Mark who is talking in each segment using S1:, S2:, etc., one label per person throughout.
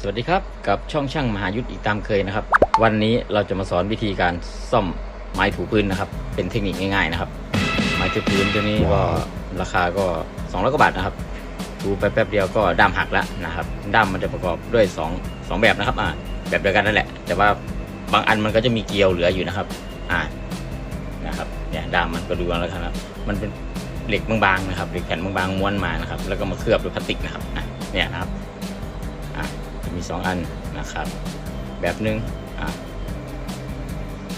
S1: สวัสดีครับ กับช่องช่างมหายุทธอีกตามเคยนะครับ วันนี้เราจะมาสอนวิธีการซ่อมไม้ถูพื้นนะครับ เป็นเทคนิคง่ายๆนะครับ ไม้ถูพื้นตัวนี้ก็ราคาก็200กว่าบาทนะครับ ถูไปแป๊บเดียวก็ด้ามหักแล้วนะครับด้ามมันจะประกอบด้วย2 2แบบนะครับอ่าแบบเดียวกันนั่นแหละ แต่ว่าบางอันมันก็จะมีเกลียวเหลืออยู่นะครับ อ่านะครับเนี่ยด้ามมันก็ดูแล้วครับ มันเป็นเหล็กบางๆนะครับเหล็กแผ่นบางๆม้วนมานะครับ แล้วก็มาเคลือบด้วยพลาสติกนะครับเนี่ยนะครับ มีสองอันนะครับ แบบหนึ่งอะ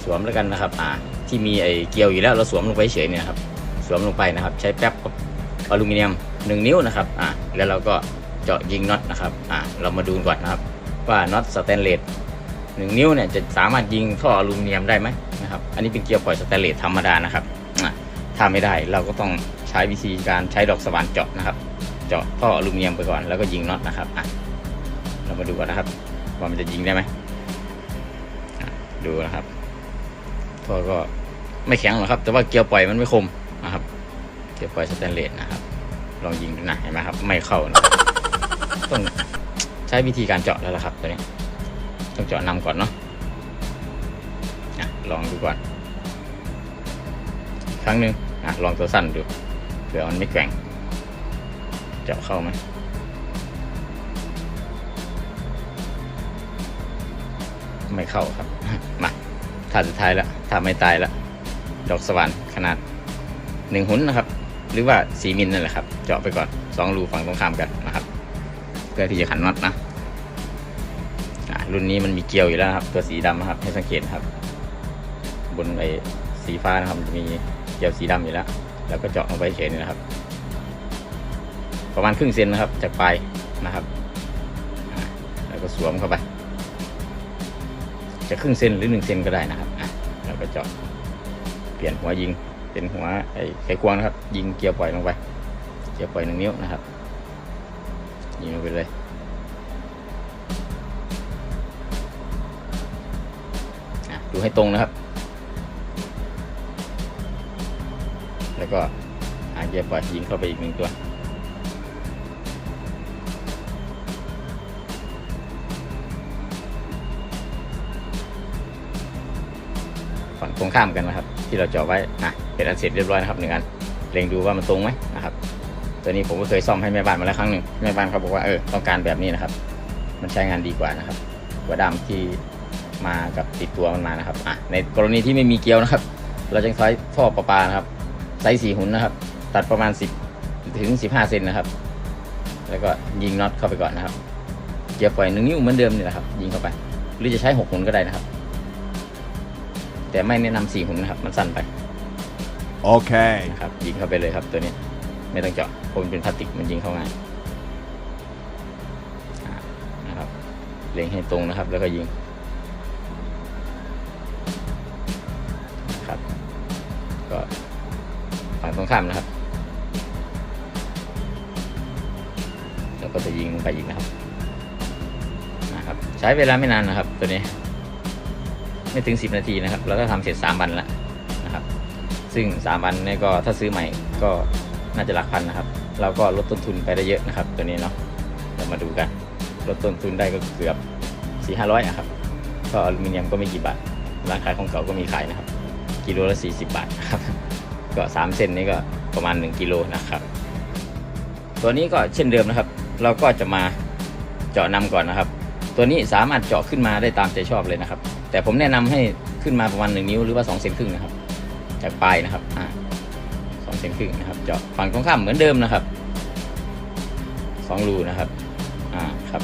S1: สวมแล้วกันนะครับ อะที่มีไอ้เกลียวอยู่แล้วเราสวมลงไปเฉยเนี่ยครับ สวมลงไปนะครับ ใช้แป๊บอลูมิเนียม 1 นิ้วนะครับ อะแล้วเราก็เจาะยิงน็อตนะครับ อะเรามาดูก่อนนะครับ ว่าน็อตสแตนเลสหนึ่งนิ้วเนี่ยจะสามารถยิงท่ออลูมิเนียมได้ไหมนะครับ อันนี้เป็นเกลียวปล่อยสแตนเลสธรรมดานะครับถ้าไม่ได้เราก็ต้องใช้วิธีการใช้ดอกสว่านเจาะนะครับ เจาะท่ออลูมิเนียมไปก่อนแล้วก็ยิงน็อตนะครับอะ เรามาดูกันนะครับ ว่ามันจะยิงได้ไหมดูนะครับท่อก็ไม่แข็งหรอกครับ แต่ว่าเกลียวปล่อยมันไม่คมนะครับ เกลียวปล่อยสแตนเลสนะครับ ลองยิงดูนะเห็นไหมครับ ไม่เข้านะต้องใช้วิธีการเจาะแล้วล่ะครับตัวนี้ต้องเจาะนำก่อนเนาะอะลองดูก่อน ครั้งหนึ่งอะลองตัวสั้นดูเผื่อมันไม่แกว่งเจาะเข้าไหม ไม่เข้าครับ มาถ้าสุดท้ายแล้วถ้าไม่ตายแล้ว ดอกสว่านขนาดหนึ่งหุนนะครับ หรือว่าสีมิลนั่นแหละครับ เจาะไปก่อนสองรูฝั่งตรงข้ามกันนะครับ เพื่อที่จะขันน็อตนะรุ่นนี้มันมีเกลียวอยู่แล้วครับ ตัวสีดำนะครับให้สังเกตครับ บนไอ้สีฟ้านะครับจะมีเกลียวสีดำอยู่แล้ว แล้วก็เจาะลงไปเฉยนี่นะครับ ประมาณครึ่งเซนนะครับจากปลายนะครับ แล้วก็สวมเข้าไป จะครึ่งเซนหรือหนึ่งเซนก็ได้นะครับอะแล้วก็เจาะเปลี่ยนหัวยิงเป็นหัวไอ้ไขควงนะครับ ยิงเกียร์ปล่อยลงไป เกียร์ปล่อยหนึ่งนิ้วนะครับ ยิงลงไปเลยดูให้ตรงนะครับ แล้วก็หาเกียร์ปล่อยยิงเข้าไปอีกหนึ่งตัว รงข้ามกันนะครับ ที่เราเจาะไว้นะเป็นอันเสร็จเรียบร้อยนะครับหนึ่งอันเล็งดูว่ามันตรงไหมนะครับ ตัวนี้ผมก็เคยซ่อมให้แม่บ้านมาแล้วครั้งหนึ่งแม่บ้านเขาบอกว่าเออต้องการแบบนี้นะครับ มันใช้งานดีกว่านะครับกว่าดำที่มากับติดตัวมันมานะครับอะในกรณีที่ไม่มีเกลียวนะครับ เราจะใช้ท่อประปานะครับไซส์สี่หุ่นนะครับ ตัดประมาณ 10 ถึง 15 เซนนะครับ แล้วก็ยิงน็อตเข้าไปก่อนนะครับเกียร์ปล่อยหนึ่งนิ้วเหมือนเดิมนี่แหละครับ ยิงเข้าไป หรือจะใช้หกหุ่นก็ได้นะครับ แต่ไม่แนะนำสี่หุ่นนะครับ มันสั้นไป
S2: Okay.
S1: นะครับยิงเข้าไปเลยครับตัวนี้ ไม่ต้องเจาะเพราะมันเป็นพลาสติกมันยิงเข้าง่ายอ่านะครับเล็งให้ตรงนะครับ แล้วก็ยิงนะครับก็ฝั่งตรงข้ามนะครับ แล้วก็จะยิงลงไปอีกนะครับนะครับ ใช้เวลาไม่นานนะครับ ตัวนี้ ไม่ถึง 10 นาทีนะครับเราก็ทำเสร็จ 3 วันแล้วนะครับ ซึ่ง 3 วันนี้ก็ถ้าซื้อใหม่ก็น่าจะหลักพันนะครับ เราก็ลดต้นทุนไปได้เยอะนะครับ ตัวนี้เนาะเรามาดูกันลดต้นทุนได้ก็เกือบ4 5 0 0นะครับก็อลูมิเนียมก็ไม่กี่บาทร้านขายของเก่าก็มีขายนะครับกิโลละ 40 บาทครับก็ 3เซนนี้ก็ประมาณ 1 กิโลนะครับ ตัวนี้ก็เช่นเดิมนะครับ เราก็จะมาเจาะนำก่อนนะครับ ตัวนี้สามารถเจาะขึ้นมาได้ตามใจชอบเลยนะครับ แต่ผมแนะนำให้ขึ้นมาประมาณ 1 นิ้วหรือว่า2เซนครึ่งนะครับ จากปลายนะครับอ่าสองเซนครึ่งนะครับ เจาะฝั่งตรงข้ามเหมือนเดิมนะครับสองรูนะครับอ่าครับ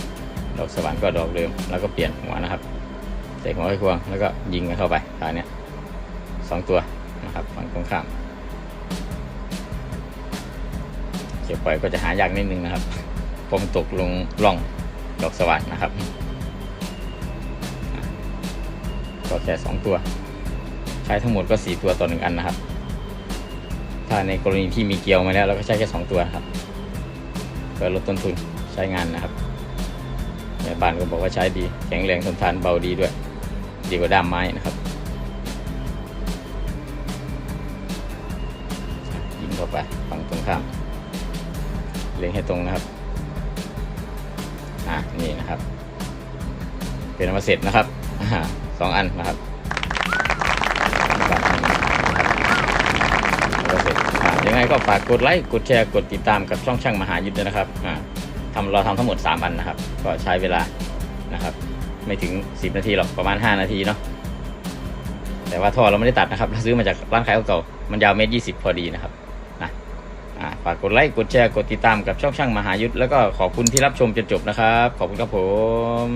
S1: ดอกสว่านก็ดอกเดิม แล้วก็เปลี่ยนหัวนะครับใส่หัวไขควงแล้วก็ยิงกันเข้าไปทาเนี้ยสองตัวนะครับฝั่งตรงข้ามเกี่ยวปล่อยก็จะหายากนิดนึงนะครับผมตกลงร่องดอกสว่านนะครับ ก็แค่สองตัว ใช้ทั้งหมดก็สี่ตัวต่อหนึ่งอันนะครับ ถ้าในกรณีที่มีเกลียวมาแล้วเราก็ใช้แค่สองตัวครับเพื่อลดต้นทุนใช้งานนะครับแม่บ้านก็บอกว่าใช้ดีแข็งแรงทนทานเบาดีด้วย ดีกว่าด้ามไม้นะครับยิงเข้าไปฝั่งตรงข้ามเล็งให้ตรงนะครับอะนี่นะครับ เป็นอันมาเสร็จนะครับอ่า สองอันนะครับยังไงก็ฝากกดไลค์กดแชร์กดติดตามกับช่องช่างมหายุทธด้วยนะครับทำเราทำทั้งหมด 3 อันนะครับ ก็ใช้เวลานะครับ ไม่ถึง 10 นาทีหรอกประมาณ 5 นาทีเนาะแต่ว่าท่อเราไม่ได้ตัดนะครับ เราซื้อมาจากร้านขายเก่ามันยาวเมตรยี่สิบพอดีนะครับนะฝากกดไลค์กดแชร์กดติดตามกับช่องช่างมหายุทธแล้วก็ขอบคุณที่รับชมจนจบนะครับ ขอบคุณครับผม